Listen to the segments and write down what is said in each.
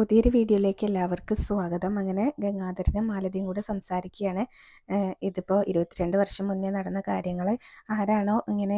പുതിയൊരു വീഡിയോയിലേക്ക് എല്ലാവർക്കും സ്വാഗതം. അങ്ങനെ ഗംഗാധരനും മാലതിയും കൂടെ സംസാരിക്കുകയാണ്. ഇതിപ്പോൾ ഇരുപത്തിരണ്ട് വർഷം മുന്നേ നടന്ന കാര്യങ്ങൾ ആരാണോ ഇങ്ങനെ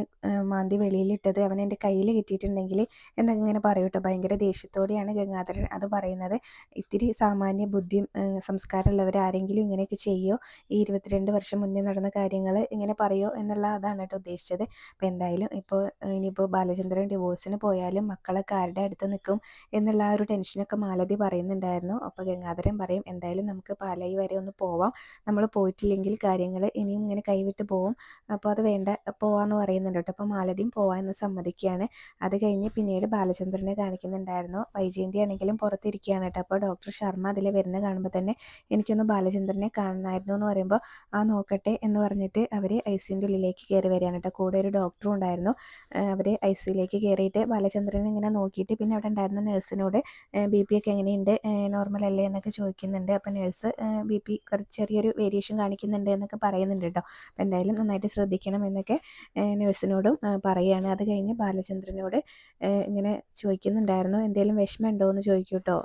മാന്തി വെളിയിലിട്ടത് അവൻ എന്റെ കയ്യിൽ കിട്ടിയിട്ടുണ്ടെങ്കിൽ എന്നൊക്കെ ഇങ്ങനെ പറയൂട്ടോ ഭയങ്കര ദേഷ്യത്തോടെയാണ് ഗംഗാധരൻ അത് പറയുന്നത്. ഇത്തിരി സാമാന്യ ബുദ്ധിയും സംസ്കാരമുള്ളവർ ആരെങ്കിലും ഇങ്ങനെയൊക്കെ ചെയ്യോ? ഈ ഇരുപത്തിരണ്ട് വർഷം മുന്നേ നടന്ന കാര്യങ്ങൾ ഇങ്ങനെ പറയോ എന്നുള്ള അതാണ് കേട്ടോ ഉദ്ദേശിച്ചത്. അപ്പോൾ എന്തായാലും ഇപ്പോൾ ഇനിയിപ്പോൾ ബാലചന്ദ്രൻ ഡിവോഴ്സിന് പോയാലും മക്കളൊക്കെ ആരുടെ അടുത്ത് നിൽക്കും എന്നുള്ള ആ ഒരു ടെൻഷനൊക്കെ മാലതി ആദ്യം പറയുന്നുണ്ടായിരുന്നു. അപ്പോൾ ഗംഗാധരൻ പറയും എന്തായാലും നമുക്ക് പാലായി വരെ ഒന്ന് പോവാം. നമ്മൾ പോയിട്ടില്ലെങ്കിൽ കാര്യങ്ങൾ ഇനിയും ഇങ്ങനെ കൈവിട്ട് പോവും. അപ്പോൾ അത് വേണ്ട പോവാന്ന് പറയുന്നുണ്ട് കേട്ടോ. അപ്പോൾ മാലതിയും പോവാമെന്ന് സമ്മതിക്കുകയാണ്. അത് കഴിഞ്ഞ് പിന്നീട് ബാലചന്ദ്രനെ കാണിക്കുന്നുണ്ടായിരുന്നു. വൈജയന്തി ആണെങ്കിലും പുറത്തിരിക്കുകയാണ് കേട്ടോ. അപ്പോൾ ഡോക്ടർ ശർമ്മ അതിൽ വരുന്ന കാണുമ്പോൾ തന്നെ എനിക്കൊന്ന് ബാലചന്ദ്രനെ കാണണമായിരുന്നു എന്ന് പറയുമ്പോൾ ആ നോക്കട്ടെ എന്ന് പറഞ്ഞിട്ട് അവർ ഐ സിന്റെ ഉള്ളിലേക്ക് കയറി വരികയാണ് കേട്ടോ. കൂടെ ഒരു ഡോക്ടറും ഉണ്ടായിരുന്നു. അവർ ഐ സിയിലേക്ക് കയറിയിട്ട് ബാലചന്ദ്രനെ ഇങ്ങനെ നോക്കിയിട്ട് പിന്നെ അവിടെ ഉണ്ടായിരുന്ന നഴ്സിനോട് ബി പി ഒക്കെ എങ്ങനെയുണ്ട്? നോർമൽ അല്ലേ എന്നൊക്കെ ചോദിക്കുന്നുണ്ട്. അപ്പോൾ നേഴ്സ് ബി പി കുറച്ച് ചെറിയൊരു വേരിയേഷൻ കാണിക്കുന്നുണ്ട് എന്നൊക്കെ പറയുന്നുണ്ട് കേട്ടോ. അപ്പോൾ എന്തായാലും നന്നായിട്ട് ശ്രദ്ധിക്കണം എന്നൊക്കെ നേഴ്സിനോടും പറയുകയാണ് അത് കഴിഞ്ഞ് ബാലചന്ദ്രനോട് ഇങ്ങനെ ചോദിക്കുന്നുണ്ടായിരുന്നു. എന്തെങ്കിലും വിഷമം ഉണ്ടോ എന്ന് ചോദിക്കും കേട്ടോ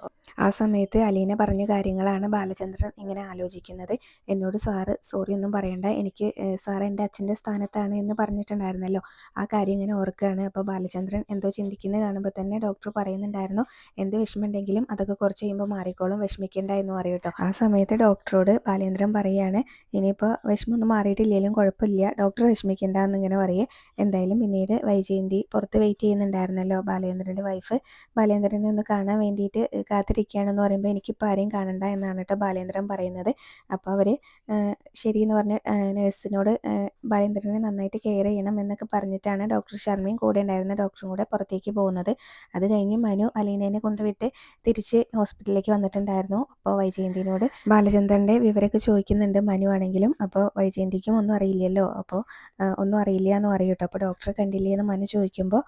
ആ സമയത്ത് അലീന പറഞ്ഞ കാര്യങ്ങളാണ് ബാലചന്ദ്രൻ ഇങ്ങനെ ആലോചിക്കുന്നത്. എന്നോട് സാറ് സോറി ഒന്നും പറയണ്ട. എനിക്ക് സാർ എന്റെ അച്ഛന്റെ സ്ഥാനത്താണ് എന്ന് പറഞ്ഞിട്ടുണ്ടായിരുന്നല്ലോ. ആ കാര്യം ഇങ്ങനെ ഓർക്കുകയാണ് അപ്പോൾ ബാലചന്ദ്രൻ എന്തോ ചിന്തിക്കുന്നത് കാണുമ്പോൾ തന്നെ ഡോക്ടർ പറയുന്നുണ്ടായിരുന്നു. എന്ത് വിഷമമുണ്ടെങ്കിലും അതൊക്കെ കുറച്ച് കഴിയുമ്പോൾ മാറിക്കോളും. വിഷമിക്കേണ്ട എന്ന് പറയും കേട്ടോ ആ സമയത്ത് ഡോക്ടറോട് ബാലേന്ദ്രൻ പറയുകയാണ് ഇനിയിപ്പോൾ വിഷമമൊന്നും മാറിയിട്ടില്ലെങ്കിലും കുഴപ്പമില്ല. ഡോക്ടർ വിഷമിക്കേണ്ട എന്നിങ്ങനെ പറയേ. എന്തായാലും പിന്നീട് വൈജയന്തി പുറത്ത് വെയിറ്റ് ചെയ്യുന്നുണ്ടായിരുന്നല്ലോ ബാലേന്ദ്രന്റെ വൈഫ്. ബാലേന്ദ്രനെ ഒന്ന് കാണാൻ വേണ്ടിയിട്ട് കാത്തിരിക്കുകയാണെന്ന് പറയുമ്പോൾ എനിക്കിപ്പോൾ ആരെയും കാണണ്ട എന്നാണ് കേട്ടോ ബാലേന്ദ്രൻ പറയുന്നത്. അപ്പോൾ അവർ ശരി എന്ന് പറഞ്ഞ് നഴ്സിനോട് ബാലേന്ദ്രനെ നന്നായിട്ട് കെയർ ചെയ്യണം എന്നൊക്കെ പറഞ്ഞിട്ടാണ് ഡോക്ടർ ശർമ്മയും കൂടെ ഉണ്ടായിരുന്ന ഡോക്ടറും കൂടെ പുറത്തേക്ക് പോകുന്നത്. അത് കഴിഞ്ഞ് മനു അലീനേനെ കൊണ്ടുവിട്ട് തിരിച്ച് ഹോസ്പിറ്റലിലേക്ക് വന്നിട്ടുണ്ടായിരുന്നു. അപ്പോൾ വൈജയന്തിനോട് ബാലചന്ദ്രന്റെ വിവരമൊക്കെ ചോദിക്കുന്നുണ്ട് മനു ആണെങ്കിലും. അപ്പോൾ വൈജയന്തിക്കും ഒന്നും അറിയില്ലല്ലോ. അപ്പോൾ ഒന്നും അറിയില്ല എന്ന് പറയും കേട്ടോ. അപ്പോൾ ഡോക്ടറെ കണ്ടില്ലേ എന്ന് മനു ചോദിക്കുമ്പോൾ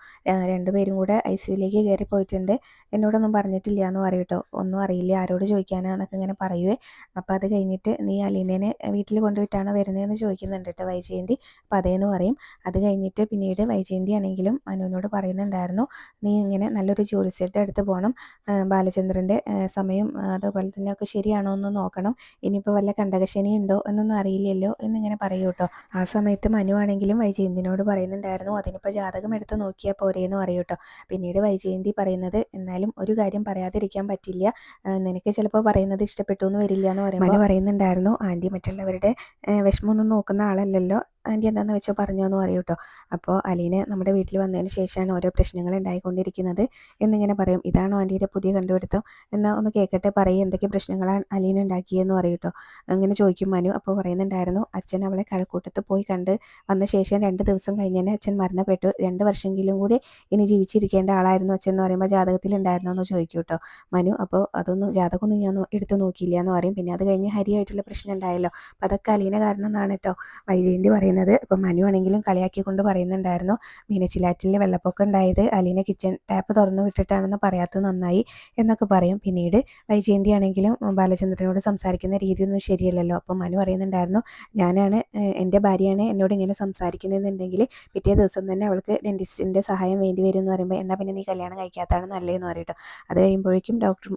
രണ്ടുപേരും കൂടെ ഐ സിയുലേക്ക് കയറി പോയിട്ടുണ്ട്. എന്നോടൊന്നും പറഞ്ഞിട്ടില്ല എന്ന് പറയും കേട്ടോ. ഒന്നും അറിയില്ല. ആരോട് ചോദിക്കാനാന്നൊക്കെ ഇങ്ങനെ പറയുവേ. അപ്പോൾ അത് കഴിഞ്ഞിട്ട് നീ അലീനേനെ വീട്ടിൽ കൊണ്ടുപോയിട്ടാണോ വരുന്നതെന്ന് ചോദിക്കുന്നുണ്ട് കേട്ടോ വൈജയന്തി. അപ്പോൾ അതേന്ന് പറയും. അത് കഴിഞ്ഞിട്ട് പിന്നീട് വൈജയന്തി ആണെങ്കിലും മനുവിനോട് പറയുന്നുണ്ടായിരുന്നു. നീ ഇങ്ങനെ നല്ലൊരു ജോലി സെറ്റ് എടുത്ത് പോകണം ബാലചന്ദ്രന്റെ സമയം അതുപോലെ തന്നെ ഒക്കെ ശരിയാണോ എന്ന് നോക്കണം. ഇനിയിപ്പോൾ വല്ല കണ്ടകശനി ഉണ്ടോ എന്നൊന്നും അറിയില്ലല്ലോ എന്നിങ്ങനെ പറയൂ കേട്ടോ. ആ സമയത്ത് മനു ആണെങ്കിലും വൈജയന്തിനോട് പറയുന്നുണ്ടായിരുന്നു അതിനിപ്പോൾ ജാതകം എടുത്ത് നോക്കിയാൽ പോരേന്ന് പറയൂ കേട്ടോ. പിന്നീട് വൈജയന്തി പറയുന്നത് എന്നാലും ഒരു കാര്യം പറയാതിരിക്കാൻ പറ്റില്ല. നിനക്ക് ചിലപ്പോൾ പറയുന്നത് ഇഷ്ടപ്പെട്ടു എന്ന് വരില്ല എന്ന് പറയുമ്പോൾ മനു പറയുന്നുണ്ടായിരുന്നു ആന്റി മറ്റുള്ളവരുടെ വിഷമമൊന്നും നോക്കുന്ന ആളല്ലല്ലോ. ആന്റി എന്താണെന്ന് വെച്ചാൽ പറഞ്ഞു എന്ന് പറയൂ കേട്ടോ അപ്പോൾ അലീന നമ്മുടെ വീട്ടിൽ വന്നതിന് ശേഷമാണ് ഓരോ പ്രശ്നങ്ങൾ ഉണ്ടായിക്കൊണ്ടിരിക്കുന്നത്. എന്നിങ്ങനെ പറയും ഇതാണോ ആന്റിയുടെ പുതിയ കണ്ടുപിടുത്തം? എന്നാൽ ഒന്ന് കേൾക്കട്ടെ പറയും എന്തൊക്കെ പ്രശ്നങ്ങളാണ് അലീന ഉണ്ടാക്കിയെന്ന് പറയൂ കേട്ടോ അങ്ങനെ ചോദിക്കും മനു അപ്പോൾ പറയുന്നുണ്ടായിരുന്നു അച്ഛൻ അവളെ കഴക്കൂട്ടത്ത് പോയി കണ്ട് വന്ന ശേഷം രണ്ട് ദിവസം കഴിഞ്ഞ് തന്നെ അച്ഛൻ മരണപ്പെട്ടു. രണ്ട് വർഷമെങ്കിലും കൂടി ഇനി ജീവിച്ചിരിക്കേണ്ട ആളായിരുന്നു അച്ഛൻ എന്ന് പറയുമ്പോൾ ജാതകത്തിൽ ഉണ്ടായിരുന്നു എന്ന് ചോദിക്കും കേട്ടോ മനു അപ്പോൾ അതൊന്നും ജാതകമൊന്നും ഞാൻ എടുത്തു നോക്കിയില്ല എന്ന് പറയും. പിന്നെ അത് കഴിഞ്ഞ് ഹരിയായിട്ടുള്ള പ്രശ്നം ഉണ്ടായല്ലോ. അപ്പോൾ അതൊക്കെ അലീന കാരണം എന്നാണ് കേട്ടോ വൈജയന്തി പറയുന്നത് പറയുന്നത്. ഇപ്പം മനു ആണെങ്കിലും കളിയാക്കി കൊണ്ട് പറയുന്നുണ്ടായിരുന്നു. മീനച്ചിലാറ്റിൽ വെള്ളപ്പൊക്കം ഉണ്ടായത് അലീന കിച്ചൺ ടാപ്പ് തുറന്നു വിട്ടിട്ടാണെന്ന് പറയാത്തത് നന്നായി എന്നൊക്കെ പറയും. പിന്നീട് വൈജയന്തി ആണെങ്കിലും ബാലചന്ദ്രനോട് സംസാരിക്കുന്ന രീതിയൊന്നും ശരിയല്ലല്ലോ. അപ്പം മനു പറയുന്നുണ്ടായിരുന്നു ഞാനാണ് എന്റെ ഭാര്യയാണ് എന്നോട് ഇങ്ങനെ സംസാരിക്കുന്നതെന്നുണ്ടെങ്കിൽ പിറ്റേ ദിവസം തന്നെ അവൾക്ക് ഡെന്റിസ്റ്റിന്റെ സഹായം വേണ്ടി വരും എന്ന് പറയുമ്പോൾ എന്നാൽ പിന്നെ നീ കല്യാണം കഴിക്കാത്തതാണ് നല്ലതെന്ന് പറയട്ടോ അത് കഴിയുമ്പോഴേക്കും ഡോക്ടർ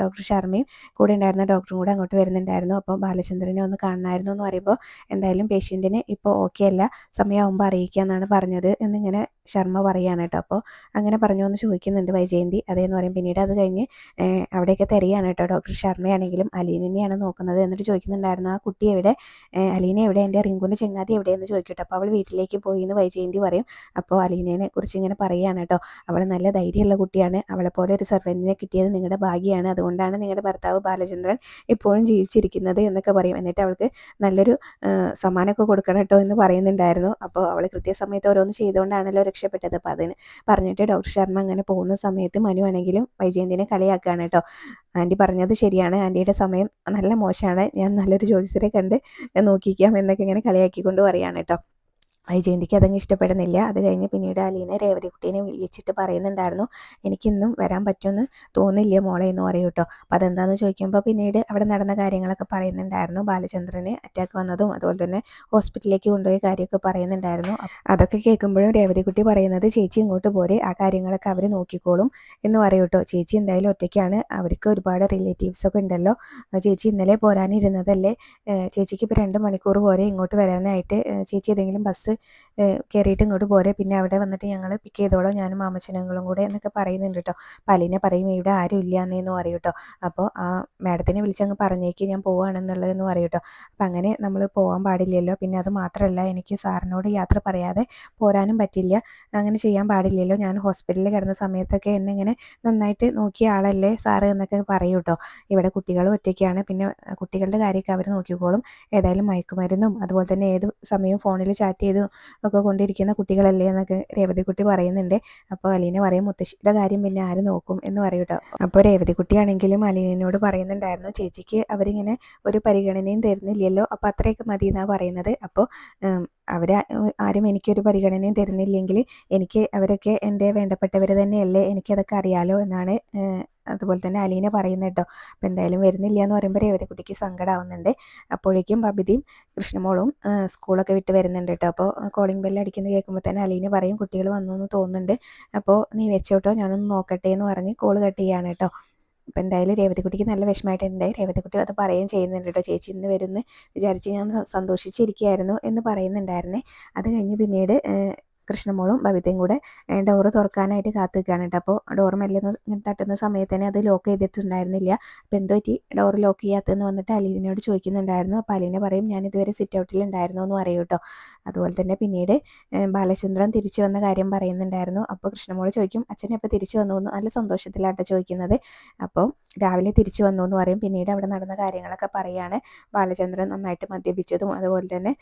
ഡോക്ടർ ശർമ്മയും കൂടെ ഉണ്ടായിരുന്ന ഡോക്ടറും കൂടെ അങ്ങോട്ട് വരുന്നുണ്ടായിരുന്നു. അപ്പോൾ ബാലചന്ദ്രനെ ഒന്ന് കാണണമായിരുന്നു എന്ന് പറയുമ്പോൾ എന്തായാലും പേഷ്യന്റിന് ഇപ്പോൾ ഓക്കെ അല്ല സമയമാകുമ്പോൾ അറിയിക്കുക എന്നാണ് പറഞ്ഞത് എന്നിങ്ങനെ ശർമ്മ പറയുകയാണ് കേട്ടോ. അപ്പോൾ അങ്ങനെ പറഞ്ഞു എന്ന് ചോദിക്കുന്നുണ്ട് വൈജയന്തി. അതേന്ന് പറയും പിന്നീട് അത് കഴിഞ്ഞ് അവിടെയൊക്കെ തിരയാണ് കേട്ടോ ഡോക്ടർ ശർമ്മയാണെങ്കിലും അലീനെയാണ് നോക്കുന്നത് എന്നിട്ട് ചോദിക്കുന്നുണ്ടായിരുന്നു ആ കുട്ടി എവിടെ? അലീന എവിടെ? എന്റെ റിങ്കുന്റെ ചെങ്ങാതി എവിടെയെന്ന് ചോദിക്കട്ടോ. അപ്പോൾ അവൾ വീട്ടിലേക്ക് പോയി എന്ന് വൈജയന്തി പറയും. അപ്പോൾ അലീനയെ കുറിച്ച് ഇങ്ങനെ പറയുകയാണ് കേട്ടോ. അവൾ നല്ല ധൈര്യമുള്ള കുട്ടിയാണ്. അവളെ പോലെ ഒരു സർവന്റിനെ കിട്ടിയത് നിങ്ങളുടെ ഭാഗ്യമാണ് അതുകൊണ്ടാണ് നിങ്ങളുടെ ഭർത്താവ് ബാലചന്ദ്രൻ ഇപ്പോഴും ജീവിച്ചിരിക്കുന്നത് എന്നൊക്കെ പറയും. എന്നിട്ട് അവൾക്ക് നല്ലൊരു സമ്മാനമൊക്കെ കൊടുക്കണം കേട്ടോ എന്ന് പറയുന്നുണ്ടായിരുന്നു. അപ്പോൾ അവൾ കൃത്യസമയത്ത് ഓരോന്ന് ചെയ്തുകൊണ്ടാണല്ലോ രക്ഷപ്പെട്ടത്. അപ്പോൾ അതിന് പറഞ്ഞിട്ട് ഡോക്ടർ ശർമ്മ അങ്ങനെ പോകുന്ന സമയത്ത് മനു ആണെങ്കിലും വൈജയന്തിനെ കളിയാക്കുകയാണ് കേട്ടോ. ആന്റി പറഞ്ഞത് ശരിയാണ്. ആന്റിയുടെ സമയം നല്ല മോശമാണ്. ഞാൻ നല്ലൊരു ജ്യോതിഷരെ കണ്ട് നോക്കിക്കാം എന്നൊക്കെ ഇങ്ങനെ കളിയാക്കിക്കൊണ്ട് പറയുകയാണ് കേട്ടോ. വൈജയന്തിക്ക് അതങ്ങ് ഇഷ്ടപ്പെടുന്നില്ല. അത് കഴിഞ്ഞ് പിന്നീട് അലീന രേവതിക്കുട്ടീനെ വിളിച്ചിട്ട് പറയുന്നുണ്ടായിരുന്നു എനിക്കിന്നും വരാൻ പറ്റുമെന്ന് തോന്നില്ല മോളെ എന്ന് പറയും കേട്ടോ. അപ്പോൾ അതെന്താണെന്ന് ചോദിക്കുമ്പോൾ പിന്നീട് അവിടെ നടന്ന കാര്യങ്ങളൊക്കെ പറയുന്നുണ്ടായിരുന്നു. ബാലചന്ദ്രനെ അറ്റാക്ക് വന്നതും അതുപോലെ തന്നെ ഹോസ്പിറ്റലിലേക്ക് കൊണ്ടുപോയ കാര്യമൊക്കെ പറയുന്നുണ്ടായിരുന്നു. അതൊക്കെ കേൾക്കുമ്പോഴും രേവതിക്കുട്ടി പറയുന്നത് ചേച്ചി ഇങ്ങോട്ട് പോരെ ആ കാര്യങ്ങളൊക്കെ അവർ നോക്കിക്കോളും എന്ന് പറയും കേട്ടോ. ചേച്ചി എന്തായാലും ഒറ്റയ്ക്കാണ്. അവർക്ക് ഒരുപാട് റിലേറ്റീവ്സ് ഒക്കെ ഉണ്ടല്ലോ. ചേച്ചി ഇന്നലെ പോരാനിരുന്നതല്ലേ? ചേച്ചിക്ക് ഇപ്പോൾ രണ്ട് മണിക്കൂർ പോരെ ഇങ്ങോട്ട് വരാനായിട്ട്. ചേച്ചി ഏതെങ്കിലും ബസ് കയറിയിട്ട് ഇങ്ങോട്ട് പോരെ. പിന്നെ അവിടെ വന്നിട്ട് ഞങ്ങൾ പിക്ക് ചെയ്തോളാം. ഞാനും മാമച്ചനങ്ങളും കൂടെ എന്നൊക്കെ പറയുന്നുണ്ട് കേട്ടോ പലിനെ പറയും ഇവിടെ ആരും ഇല്ല എന്നേന്ന് പറയും കേട്ടോ അപ്പോൾ ആ മാഡത്തിനെ വിളിച്ചങ്ങ് പറഞ്ഞേക്ക് ഞാൻ പോവുകയാണെന്നുള്ളതെന്ന് പറയും കേട്ടോ അപ്പം അങ്ങനെ നമ്മൾ പോകാൻ പാടില്ലല്ലോ. പിന്നെ അത് മാത്രമല്ല എനിക്ക് സാറിനോട് യാത്ര പറയാതെ പോരാനും പറ്റില്ല. അങ്ങനെ ചെയ്യാൻ പാടില്ലല്ലോ. ഞാൻ ഹോസ്പിറ്റലിൽ കിടന്ന സമയത്തൊക്കെ എന്നെ ഇങ്ങനെ നന്നായിട്ട് നോക്കിയ ആളല്ലേ സാറ് എന്നൊക്കെ പറയും കേട്ടോ ഇവിടെ കുട്ടികളും ഒറ്റയ്ക്കാണ്. പിന്നെ കുട്ടികളുടെ കാര്യമൊക്കെ അവർ നോക്കിക്കോളും. ഏതായാലും മയക്കുമരുന്നും അതുപോലെ തന്നെ ഏത് സമയവും ഫോണിൽ ചാറ്റ് ചെയ്ത് ഒക്കെ കൊണ്ടിരിക്കുന്ന കുട്ടികളല്ലേ എന്നൊക്കെ രേവതിക്കുട്ടി പറയുന്നുണ്ട്. അപ്പോൾ അലീന പറയും മുത്തശ്ശിയുടെ കാര്യം പിന്നെ ആര് നോക്കും? എന്ന് പറയും കേട്ടോ. അപ്പോൾ രേവതിക്കുട്ടിയാണെങ്കിലും അലീനോട് പറയുന്നുണ്ടായിരുന്നു ചേച്ചിക്ക് അവരിങ്ങനെ ഒരു പരിഗണനയും തരുന്നില്ലല്ലോ അപ്പോൾ അത്രയൊക്കെ മതി എന്നാണ് പറയുന്നത്. അപ്പോൾ അവർ ആരും എനിക്കൊരു പരിഗണനയും തരുന്നില്ലെങ്കിൽ എനിക്ക് അവരൊക്കെ എന്റെ വേണ്ടപ്പെട്ടവർ തന്നെയല്ലേ എനിക്കതൊക്കെ അറിയാലോ എന്നാണ് അതുപോലെ തന്നെ അലീന പറയുന്നത് കേട്ടോ അപ്പോൾ എന്തായാലും വരുന്നില്ല എന്ന് പറയുമ്പോൾ രേവതിക്കുട്ടിക്ക് സങ്കടമാവുന്നുണ്ട് അപ്പോഴേക്കും ബബിതിയും കൃഷ്ണമോളും സ്കൂളൊക്കെ വിട്ട് വരുന്നുണ്ട് കേട്ടോ. അപ്പോൾ കോളിംഗ് ബെല്ല് അടിക്കുന്നത് കേൾക്കുമ്പോൾ തന്നെ അലീന പറയും കുട്ടികൾ വന്നു എന്ന് തോന്നുന്നുണ്ട്. അപ്പോൾ നീ വെച്ചോട്ടോ ഞാനൊന്ന് നോക്കട്ടെ എന്ന് പറഞ്ഞ് കോൾ കട്ട് ചെയ്യാണ് കേട്ടോ. അപ്പം എന്തായാലും രേവതിക്കുട്ടിക്ക് നല്ല വിഷമമായിട്ടുണ്ട്. രേവതിക്കുട്ടി അത് പറയുകയും ചെയ്യുന്നുണ്ട് കേട്ടോ ചേച്ചി ഇന്ന് വരുമെന്ന് വിചാരിച്ച് ഞാൻ സന്തോഷിച്ചിരിക്കുകയായിരുന്നു എന്ന് പറയുന്നുണ്ടായിരുന്നേ. അത് കഴിഞ്ഞ് പിന്നീട് കൃഷ്ണമോളും ബബിതയും കൂടെ ഡോറ് തുറക്കാനായിട്ട് കാത്തു നിൽക്കുകയാണ് കേട്ടോ അപ്പോൾ ഡോർ മെല്ലെ തട്ടുന്ന സമയത്ത് തന്നെ അത് ലോക്ക് ചെയ്തിട്ടുണ്ടായിരുന്നില്ല. അപ്പോൾ എന്തോ പറ്റി? ഡോർ ലോക്ക് ചെയ്യാത്തതെന്ന് വന്നിട്ട് അലീനയോട് ചോദിക്കുന്നുണ്ടായിരുന്നു. അപ്പോൾ അലീന പറയും ഞാൻ ഇതുവരെ സിറ്റ് ഔട്ടിൽ ഉണ്ടായിരുന്നു എന്ന് പറയും കേട്ടോ. അതുപോലെ തന്നെ പിന്നീട് ബാലചന്ദ്രൻ തിരിച്ചു വന്ന കാര്യം പറയുന്നുണ്ടായിരുന്നു. അപ്പോൾ കൃഷ്ണമോൾ ചോദിക്കും അച്ഛനെ അപ്പോൾ തിരിച്ചു വന്നു എന്ന് നല്ല സന്തോഷത്തിലാട്ടോ ചോദിക്കുന്നത്. അപ്പോൾ രാവിലെ തിരിച്ചു വന്നു എന്ന് പറയും. പിന്നീട് അവിടെ നടന്ന കാര്യങ്ങളൊക്കെ പറയുകയാണ് ബാലചന്ദ്രൻ നന്നായിട്ട് മദ്യപിച്ചതും അതുപോലെ തന്നെ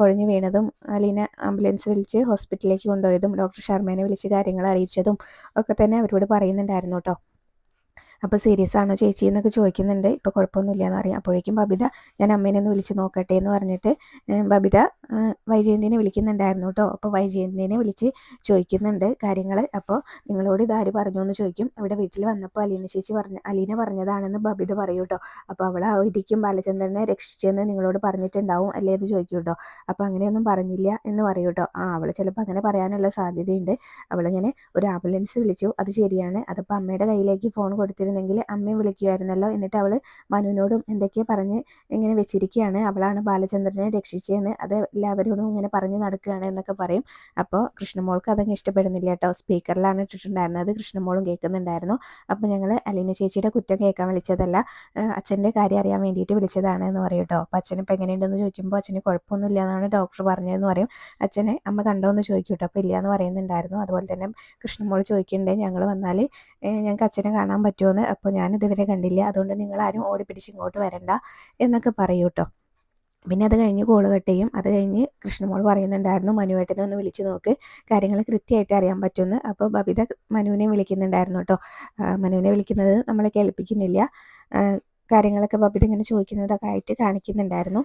കൊഴിഞ്ഞു വീണതും അലീന ആംബുലൻസ് വിളിച്ച് ഹോസ്പിറ്റലിലേക്ക് കൊണ്ടുപോയതും ഡോക്ടർ ശർമ്മേനെ വിളിച്ച് കാര്യങ്ങൾ അറിയിച്ചതും ഒക്കെ തന്നെ അവരോട് പറയുന്നുണ്ടായിരുന്നു കേട്ടോ. അപ്പോൾ സീരിയസ് ആണോ ചേച്ചി എന്നൊക്കെ ചോദിക്കുന്നുണ്ട്. ഇപ്പോൾ കുഴപ്പമൊന്നുമില്ല എന്ന് അറിയാം അപ്പോഴേക്കും ബബിത ഞാൻ അമ്മേനെ ഒന്ന് വിളിച്ച് നോക്കട്ടെ എന്ന് പറഞ്ഞിട്ട് ബബിത വൈജയന്തിനെ വിളിക്കുന്നുണ്ടായിരുന്നു കേട്ടോ. അപ്പോൾ വൈജയന്തിനെ വിളിച്ച് ചോദിക്കുന്നുണ്ട് കാര്യങ്ങൾ അപ്പോൾ നിങ്ങളോട് ഇതാര് പറഞ്ഞു എന്ന് ചോദിക്കും. ഇവിടെ വീട്ടിൽ വന്നപ്പോൾ അലീന ചേച്ചി പറഞ്ഞ അലീന പറഞ്ഞതാണെന്ന് ബബിത പറയൂ കേട്ടോ. അപ്പോൾ അവൾ ആ ഒരിക്കും ബാലചന്ദ്രനെ രക്ഷിച്ചെന്ന് നിങ്ങളോട് പറഞ്ഞിട്ടുണ്ടാവും അല്ലേ? എന്ന് ചോദിക്കും കേട്ടോ. അപ്പോൾ അങ്ങനെയൊന്നും പറഞ്ഞില്ല എന്ന് പറയൂ കേട്ടോ. ആ അവൾ ചിലപ്പോൾ അങ്ങനെ പറയാനുള്ള സാധ്യതയുണ്ട്. അവളിങ്ങനെ ഒരു ആംബുലൻസ് വിളിച്ചു. അത് ശരിയാണ്. അതിപ്പോൾ അമ്മയുടെ കയ്യിലേക്ക് ഫോൺ കൊടുത്തിരുന്നു ഉണ്ടായിരുന്നെങ്കിൽ അമ്മയും വിളിക്കുമായിരുന്നല്ലോ എന്നിട്ട് അവൾ മനുവിനോടും എന്തൊക്കെയോ പറഞ്ഞ് ഇങ്ങനെ വെച്ചിരിക്കുകയാണ്. അവളാണ് ബാലചന്ദ്രനെ രക്ഷിച്ചതെന്ന് അത് എല്ലാവരോടും ഇങ്ങനെ പറഞ്ഞ് നടക്കുകയാണ് എന്നൊക്കെ പറയും. അപ്പോൾ കൃഷ്ണമോൾക്ക് അതങ്ങ് ഇഷ്ടപ്പെടുന്നില്ല കേട്ടോ. സ്പീക്കറിലാണ് ഇട്ടിട്ടുണ്ടായിരുന്നത്. കൃഷ്ണമോളും കേൾക്കുന്നുണ്ടായിരുന്നു. അപ്പോൾ ഞങ്ങൾ അലീന ചേച്ചിയുടെ കുറ്റം കേൾക്കാൻ വിളിച്ചതല്ല. അച്ഛന്റെ കാര്യം അറിയാൻ വേണ്ടിയിട്ട് വിളിച്ചതാണ് എന്ന് പറയും കേട്ടോ. അപ്പോൾ അച്ഛനിപ്പോൾ എങ്ങനെയുണ്ടെന്ന് ചോദിക്കുമ്പോൾ അച്ഛന് കുഴപ്പമൊന്നുമില്ല എന്നാണ് ഡോക്ടർ പറഞ്ഞതെന്ന് പറയും. അച്ഛനെ അമ്മ കണ്ടോ എന്ന് ചോദിക്കും കേട്ടോ. അപ്പോൾ ഇല്ല എന്ന് പറയുന്നുണ്ടായിരുന്നു. അതുപോലെ തന്നെ കൃഷ്ണമോൾ ചോദിക്കുന്നുണ്ടെങ്കിൽ ഞങ്ങൾ വന്നാൽ ഞങ്ങൾക്ക് അച്ഛനെ കാണാൻ പറ്റുമോ എന്ന് അപ്പോൾ ഞാനിതുവരെ കണ്ടില്ല. അതുകൊണ്ട് നിങ്ങൾ ആരും ഓടിപ്പിടിച്ച് ഇങ്ങോട്ട് വരണ്ട എന്നൊക്കെ പറയൂ കേട്ടോ പിന്നെ അത് കഴിഞ്ഞ് കോൾ കട്ട് ചെയ്യും. അത് കഴിഞ്ഞ് കൃഷ്ണമോൾ പറയുന്നുണ്ടായിരുന്നു മനുവേട്ടനെ ഒന്ന് വിളിച്ചു നോക്ക്. കാര്യങ്ങൾ കൃത്യമായിട്ട് അറിയാൻ പറ്റുമെന്ന്. അപ്പോൾ ബബിത മനുവിനെ വിളിക്കുന്നുണ്ടായിരുന്നു കേട്ടോ മനുവിനെ വിളിക്കുന്നത് നമ്മളെ കേൾപ്പിക്കുന്നില്ല. കാര്യങ്ങളൊക്കെ ബബിത ഇങ്ങനെ ചോദിക്കുന്നതൊക്കെ ആയിട്ട് കാണിക്കുന്നുണ്ടായിരുന്നു.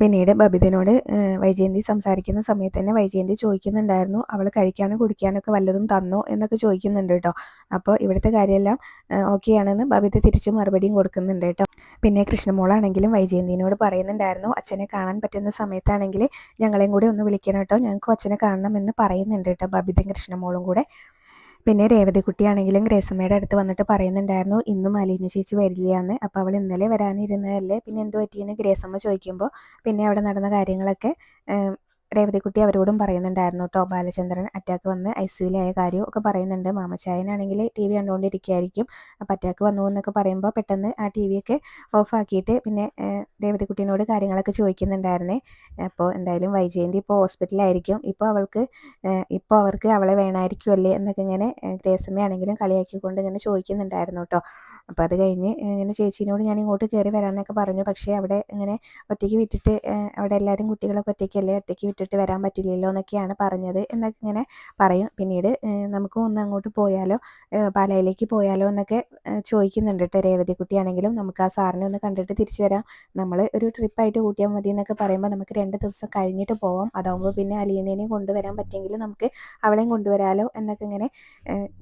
പിന്നീട് ബബിതനോട് വൈജയന്തി സംസാരിക്കുന്ന സമയത്ത് തന്നെ വൈജയന്തി ചോദിക്കുന്നുണ്ടായിരുന്നു അവൾ കഴിക്കാനോ കുടിക്കാനൊക്കെ വല്ലതും തന്നോ? എന്നൊക്കെ ചോദിക്കുന്നുണ്ട് കേട്ടോ. അപ്പോൾ ഇവിടുത്തെ കാര്യമെല്ലാം ഓക്കെ ആണെന്ന് ബബിത തിരിച്ച് മറുപടിയും കൊടുക്കുന്നുണ്ട് കേട്ടോ. പിന്നെ കൃഷ്ണമോളാണെങ്കിലും വൈജയന്തിനോട് പറയുന്നുണ്ടായിരുന്നു അച്ഛനെ കാണാൻ പറ്റുന്ന സമയത്താണെങ്കിൽ ഞങ്ങളെയും കൂടി ഒന്ന് വിളിക്കണം കേട്ടോ. ഞങ്ങൾക്കും അച്ഛനെ കാണണം എന്ന് പറയുന്നുണ്ട് കേട്ടോ ബബിതയും കൃഷ്ണമോളും കൂടെ. പിന്നെ രേവതിക്കുട്ടിയാണെങ്കിലും ഗ്രേസമ്മയുടെ അടുത്ത് വന്നിട്ട് പറയുന്നുണ്ടായിരുന്നു ഇന്നും അലീന ചേച്ചി വരില്ല അപ്പോൾ അവൾ ഇന്നലെ വരാനിരുന്നതല്ലേ? പിന്നെ എന്ത് പറ്റിയെന്ന് ഗ്രേസമ്മ ചോദിക്കുമ്പോൾ പിന്നെ അവിടെ നടന്ന കാര്യങ്ങളൊക്കെ രേവതിക്കുട്ടി അവരോടും പറയുന്നുണ്ടായിരുന്നു. കേട്ടോ ബാലചന്ദ്രൻ അറ്റാക്ക് വന്ന് ഐ സിയുലായ കാര്യം ഒക്കെ പറയുന്നുണ്ട്. മാമച്ചായനാണെങ്കിൽ ടി വി കണ്ടുകൊണ്ടിരിക്കുകയായിരിക്കും അപ്പോൾ അറ്റാക്ക് വന്നു എന്നൊക്കെ പറയുമ്പോൾ പെട്ടെന്ന് ആ ടി വിയൊക്കെ ഓഫ് ആക്കിയിട്ട് പിന്നെ രേവതിക്കുട്ടീനോട് കാര്യങ്ങളൊക്കെ ചോദിക്കുന്നുണ്ടായിരുന്നേ. അപ്പോൾ എന്തായാലും വൈജയന്തി ഇപ്പോൾ ഹോസ്പിറ്റലായിരിക്കും ഇപ്പോൾ അവൾക്ക് ഇപ്പോൾ അവർക്ക് അവളെ വേണമായിരിക്കുമല്ലേ എന്നൊക്കെ ഇങ്ങനെ ഗ്രേസമ്മയാണെങ്കിലും കളിയാക്കിക്കൊണ്ട് ഇങ്ങനെ ചോദിക്കുന്നുണ്ടായിരുന്നു കേട്ടോ അപ്പോൾ അത് കഴിഞ്ഞ് ഇങ്ങനെ ചേച്ചീനോട് ഞാൻ ഇങ്ങോട്ട് കയറി വരാമെന്നൊക്കെ പറഞ്ഞു. പക്ഷേ അവിടെ ഇങ്ങനെ ഒറ്റയ്ക്ക് വിട്ടിട്ട് അവിടെ എല്ലാവരും കുട്ടികളൊക്കെ ഒറ്റയ്ക്കല്ലേ? ഒറ്റയ്ക്ക് വിട്ടിട്ട് വരാൻ പറ്റില്ലല്ലോ എന്നൊക്കെയാണ് പറഞ്ഞത് എന്നൊക്കെ ഇങ്ങനെ പറയും. പിന്നീട് നമുക്ക് ഒന്ന് അങ്ങോട്ട് പോയാലോ? പാലയിലേക്ക് പോയാലോ എന്നൊക്കെ ചോദിക്കുന്നുണ്ട് കേട്ടോ രേവതി കുട്ടിയാണെങ്കിലും. നമുക്ക് ആ സാറിനെ ഒന്ന് കണ്ടിട്ട് തിരിച്ചു വരാം. നമ്മൾ ഒരു ട്രിപ്പായിട്ട് കൂട്ടിയാൽ മതി എന്നൊക്കെ പറയുമ്പോൾ നമുക്ക് രണ്ട് ദിവസം കഴിഞ്ഞിട്ട് പോവാം. അതാകുമ്പോൾ പിന്നെ അലീനേനെയും കൊണ്ടുവരാൻ പറ്റുമെങ്കിൽ നമുക്ക് അവളെയും കൊണ്ടുവരാലോ എന്നൊക്കെ ഇങ്ങനെ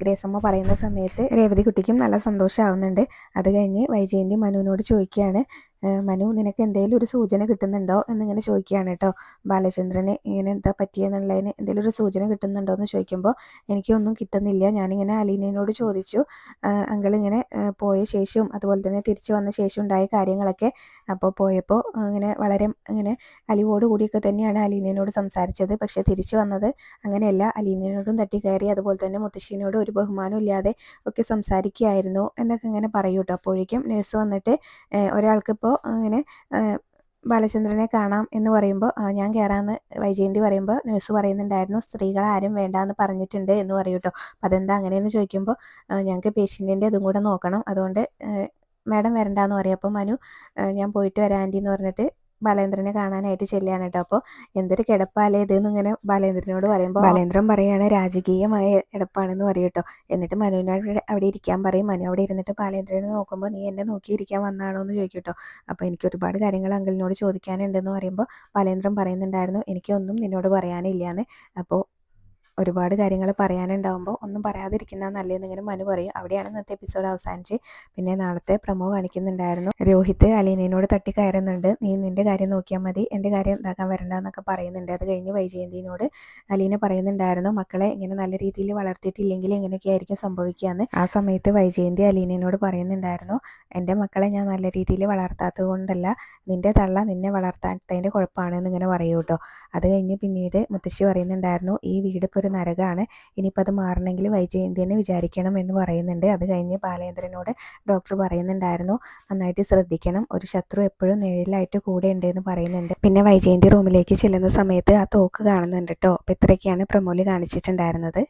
ഗ്രേസമ്മ പറയുന്ന സമയത്ത് രേവതി കുട്ടിക്കും നല്ല സന്തോഷമാവുന്നുണ്ട് അത് കഴിഞ്ഞ് വൈജയന്തി മനുവിനോട് ചോദിക്കുകയാണ് മനു നിനക്ക് എന്തെങ്കിലും ഒരു സൂചന കിട്ടുന്നുണ്ടോ എന്നിങ്ങനെ ചോദിക്കുകയാണ് കേട്ടോ. ബാലചന്ദ്രന് ഇങ്ങനെ എന്താ പറ്റിയെന്നുള്ളതിന് എന്തെങ്കിലും ഒരു സൂചന കിട്ടുന്നുണ്ടോ എന്ന് ചോദിക്കുമ്പോൾ എനിക്കൊന്നും കിട്ടുന്നില്ല. ഞാനിങ്ങനെ അലീനയോട് ചോദിച്ചു. അങ്കിൾ ഇങ്ങനെ പോയ ശേഷവും അതുപോലെ തന്നെ തിരിച്ചു വന്ന ശേഷം ഉണ്ടായ കാര്യങ്ങളൊക്കെ അപ്പോൾ പോയപ്പോൾ ഇങ്ങനെ വളരെ ഇങ്ങനെ അലിവോട് കൂടിയൊക്കെ തന്നെയാണ് അലീനയോട് സംസാരിച്ചത്. പക്ഷേ തിരിച്ചു വന്നത് അങ്ങനെയല്ല. അലീനയോടും തട്ടി കയറി അതുപോലെ തന്നെ മുത്തശ്ശീനോട് ഒരു ബഹുമാനം ഇല്ലാതെ ഒക്കെ സംസാരിക്കുകയായിരുന്നു എന്നൊക്കെ ഇങ്ങനെ പറയൂട്ടോ അപ്പോഴേക്കും നഴ്സ് വന്നിട്ട് ഒരാൾക്കിപ്പോൾ അങ്ങനെ ബാലചന്ദ്രനെ കാണാം എന്ന് പറയുമ്പോൾ ഞാൻ കയറാമെന്ന് വൈജയന്തി പറയുമ്പോൾ നഴ്സ് പറയുന്നുണ്ടായിരുന്നു സ്ത്രീകൾ ആരും വേണ്ട എന്ന് പറഞ്ഞിട്ടുണ്ട് എന്ന് പറയും കേട്ടോ അപ്പം അതെന്താ അങ്ങനെയെന്ന് ചോദിക്കുമ്പോൾ ഞങ്ങൾക്ക് പേഷ്യന്റിന്റെ ഇതും കൂടെ നോക്കണം. അതുകൊണ്ട് മാഡം വരണ്ടെന്ന് പറയും. അപ്പോൾ മനു ഞാൻ പോയിട്ട് വരാം ആന്റി എന്ന് പറഞ്ഞിട്ട് ബാലേന്ദ്രനെ കാണാനായിട്ട് ചെല്ലുകയാണ് കേട്ടോ. അപ്പോൾ എന്തൊരു കിടപ്പാലേ ഇതെന്ന് ഇങ്ങനെ ബാലേന്ദ്രനോട് പറയുമ്പോൾ ബാലേന്ദ്രൻ പറയാണ് രാജകീയമായ കിടപ്പാണെന്ന് പറയും കേട്ടോ. എന്നിട്ട് മനുവിനോട് അവിടെ ഇരിക്കാൻ പറയും. മനു അവിടെ ഇരുന്നിട്ട് ബാലേന്ദ്രനെ നോക്കുമ്പോൾ നീ എന്നെ നോക്കിയിരിക്കാൻ വന്നാണോ എന്ന് ചോദിക്കും കേട്ടോ. അപ്പോൾ എനിക്ക് ഒരുപാട് കാര്യങ്ങൾ അങ്കിളിനോട് ചോദിക്കാനുണ്ടെന്ന് പറയുമ്പോൾ ബാലേന്ദ്രൻ പറയുന്നുണ്ടായിരുന്നു എനിക്കൊന്നും നിന്നോട് പറയാനില്ല എന്ന് അപ്പോൾ ഒരുപാട് കാര്യങ്ങൾ പറയാനുണ്ടാവുമ്പോൾ ഒന്നും പറയാതിരിക്കുന്ന നല്ലതെന്ന് ഇങ്ങനെ മനു പറയും. അവിടെയാണ് ഇന്നത്തെ എപ്പിസോഡ് അവസാനിച്ച് പിന്നെ നാളത്തെ പ്രമോ കാണിക്കുന്നുണ്ടായിരുന്നു. രോഹിത് അലീനയോട് തട്ടി കയറുന്നുണ്ട്. നീ നിന്റെ കാര്യം നോക്കിയാൽ മതി. എന്റെ കാര്യം എന്താക്കാൻ വരണ്ടെന്നൊക്കെ പറയുന്നുണ്ട്. അത് കഴിഞ്ഞ് വൈജയന്തിനോട് അലീന പറയുന്നുണ്ടായിരുന്നു മക്കളെ ഇങ്ങനെ നല്ല രീതിയിൽ വളർത്തിയിട്ടില്ലെങ്കിൽ ഇങ്ങനെയൊക്കെ ആയിരിക്കും സംഭവിക്കുകയെന്ന് ആ സമയത്ത് വൈജയന്തി അലീനയോട് പറയുന്നുണ്ടായിരുന്നു എന്റെ മക്കളെ ഞാൻ നല്ല രീതിയിൽ വളർത്താത്തത് കൊണ്ടല്ല. നിന്റെ തള്ള നിന്നെ വളർത്താത്തതിന്റെ കുഴപ്പമാണ് ഇങ്ങനെ പറയൂ കേട്ടോ അത് കഴിഞ്ഞ് പിന്നീട് മുത്തശ്ശി പറയുന്നുണ്ടായിരുന്നു ഈ വീട് ഒരു നരകമാണ് ഇനിയിപ്പോൾ അത് മാറണമെങ്കിൽ വൈജയന്തി തന്നെ വിചാരിക്കണം എന്ന് പറയുന്നുണ്ട്. അത് കഴിഞ്ഞ് ബാലേന്ദ്രനോട് ഡോക്ടർ പറയുന്നുണ്ടായിരുന്നു നന്നായിട്ട് ശ്രദ്ധിക്കണം. ഒരു ശത്രു എപ്പോഴും നേരിലായിട്ട് കൂടെ ഉണ്ട് എന്ന് പറയുന്നുണ്ട്. പിന്നെ വൈജയന്തി റൂമിലേക്ക് ചെല്ലുന്ന സമയത്ത് ആ തോക്ക് കാണുന്നുണ്ട് കേട്ടോ അപ്പോൾ ഇത്രയൊക്കെയാണ് പ്രമോലി കാണിച്ചിട്ടുണ്ടായിരുന്നത്.